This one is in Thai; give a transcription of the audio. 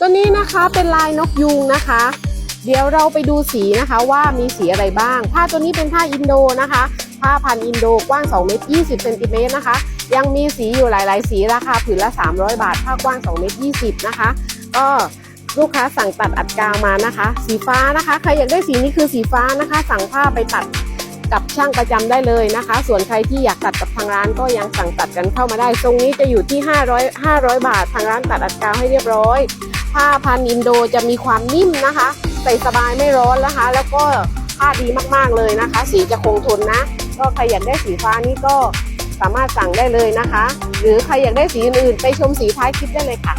ตัวนี้นะคะเป็นลายนกยูงนะคะ เดี๋ยวเราไปดูสีนะคะว่ามีสีอะไรบ้าง ผ้าตัวนี้เป็นผ้าอินโดนะคะ ผ้าพันอินโดกว้าง2เมตร20เซนติเมตรนะคะ ยังมีสีอยู่หลายๆ สีราคาผืนละ 300 บาท ผ้ากว้าง2เมตร20นะคะ ก็ลูกค้าสั่งตัดอัดกาวมานะคะ สีฟ้านะคะ ใครอยากได้สีนี้คือสีฟ้านะคะ สั่งผ้าไปตัดกับช่างประจำได้เลยนะคะ ส่วนใครที่อยากตัดกับทางร้านก็ยังสั่งตัดกันเข้ามาได้ ตรงนี้จะอยู่ที่ 500 500 บาท ทางร้านตัดอัดกาวให้เรียบร้อย ผ้าพันอินโดจะมีความนิ่มนะคะ ใส่สบายไม่ร้อนนะคะ แล้วก็ผ้าดีมากๆเลยนะคะ สีจะคงทนนะ ก็ใครอยากได้สีฟ้านี้ก็สามารถสั่งได้เลยนะคะ หรือใครอยากได้สีอื่นๆไปชมสีท้ายคลิปได้เลยค่ะ